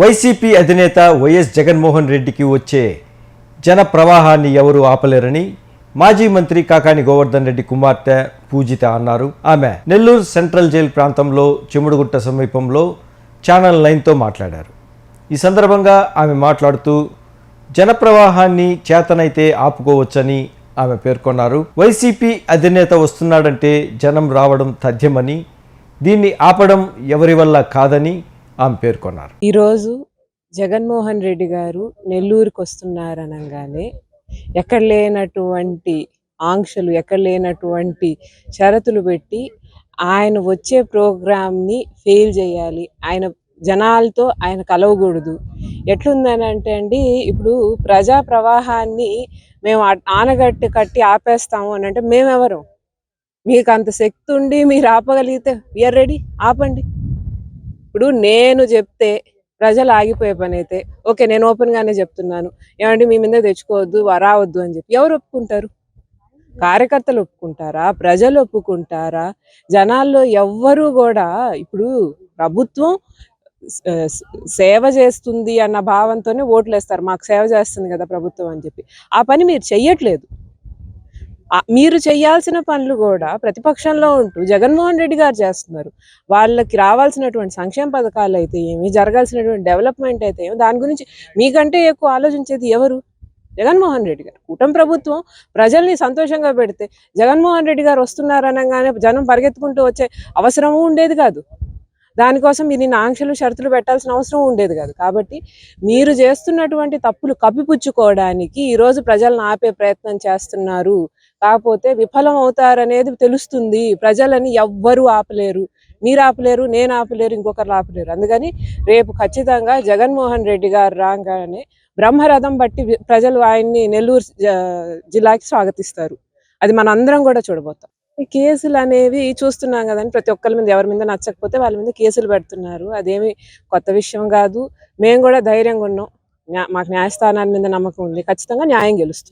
YCP అధినేత YS Jaganmohan రెడ్డికి వచ్చే జన ప్రవాహాన్ని ఎవరూ ఆపలేరని మాజీ మంత్రి కాకాని గోవర్ధన్ రెడ్డి కుమార్తె పూజిత అన్నారు. ఆమె నెల్లూరు సెంట్రల్ జైలు ప్రాంతంలో చెముడుగుట్ట సమీపంలో ఛానల్ నైన్తో మాట్లాడారు. ఈ సందర్భంగా ఆమె మాట్లాడుతూ జనప్రవాహాన్ని చేతనైతే ఆపుకోవచ్చని ఆమె పేర్కొన్నారు. వైసీపీ అధినేత వస్తున్నాడంటే జనం రావడం తథ్యమని దీన్ని ఆపడం ఎవరి వల్ల కాదని ఆమె పేర్కొన్నారు ఈరోజు జగన్మోహన్ రెడ్డి గారు నెల్లూరుకు వస్తున్నారనగానే ఎక్కడ లేనటువంటి ఆంక్షలు ఎక్కడ లేనటువంటి షరతులు పెట్టి ఆయన వచ్చే ప్రోగ్రామ్ని ఫెయిల్ చేయాలి. ఆయన జనాలతో ఆయన కలవకూడదు. ఎట్లుందని అంటే అండి ఇప్పుడు ప్రజా ప్రవాహాన్ని మేము ఆనగట్టి కట్టి ఆపేస్తాము అని అంటే మేమెవరు? మీకు అంత శక్తి ఉండి మీరు ఆపగలిగితే విఆర్ రెడీ ఆపండి. ఇప్పుడు నేను చెప్తే ప్రజలు ఆగిపోయే పని అయితే ఓకే నేను ఓపెన్ గానే చెప్తున్నాను. ఏమంటే మీ మీద తెచ్చుకోవద్దు రావద్దు అని చెప్పి ఎవరు ఒప్పుకుంటారు? కార్యకర్తలు ఒప్పుకుంటారా? ప్రజలు ఒప్పుకుంటారా? జనాల్లో ఎవ్వరూ కూడా ఇప్పుడు ప్రభుత్వం సేవ చేస్తుంది అన్న భావంతోనే ఓట్లు వేస్తారు మాకు సేవ చేస్తుంది కదా ప్రభుత్వం అని చెప్పి. ఆ పని మీరు చెయ్యట్లేదు. మీరు చేయాల్సిన పనులు కూడా ప్రతిపక్షంలో ఉంటూ జగన్మోహన్ రెడ్డి గారు చేస్తున్నారు. వాళ్ళకి రావాల్సినటువంటి సంక్షేమ పథకాలు అయితే ఏమి జరగాల్సినటువంటి డెవలప్మెంట్ అయితే ఏమి దాని గురించి మీకంటే ఎక్కువ ఆలోచించేది ఎవరు? జగన్మోహన్ రెడ్డి గారు. కూటమి ప్రభుత్వం ప్రజల్ని సంతోషంగా పెడితే జగన్మోహన్ రెడ్డి గారు వస్తున్నారు అనగానే జనం పరిగెత్తుకుంటూ వచ్చే అవసరము ఉండేది కాదు. దానికోసం మీరు ఇన్ని ఆంక్షలు షరతులు పెట్టాల్సిన అవసరం ఉండేది కాదు. కాబట్టి మీరు చేస్తున్నటువంటి తప్పులు కప్పిపుచ్చుకోవడానికి ఈరోజు ప్రజలను ఆపే ప్రయత్నం చేస్తున్నారు. కాకపోతే విఫలం అవుతారనేది తెలుస్తుంది. ప్రజలని ఎవ్వరూ ఆపలేరు. మీరు ఆపలేరు నేను ఆపలేరు ఇంకొకరు ఆపలేరు. అందుకని రేపు ఖచ్చితంగా జగన్మోహన్ రెడ్డి గారు రాగానే బ్రహ్మరథం బట్టి ప్రజలు ఆయన్ని నెల్లూరు జ- జిల్లాకి స్వాగతిస్తారు. అది మనందరం కూడా చూడబోతాం. ఈ కేసులు అనేవి చూస్తున్నాం కదండి. ప్రతి ఒక్కరి మీద ఎవరి మీద నచ్చకపోతే వాళ్ళ మీద కేసులు పెడుతున్నారు. అదేమి కొత్త విషయం కాదు. మేము కూడా ధైర్యంగా ఉన్నాం. న్యా- మాకు న్యాయస్థానాల మీద నమ్మకం ఉంది. ఖచ్చితంగా న్యాయం గెలుస్తుంది.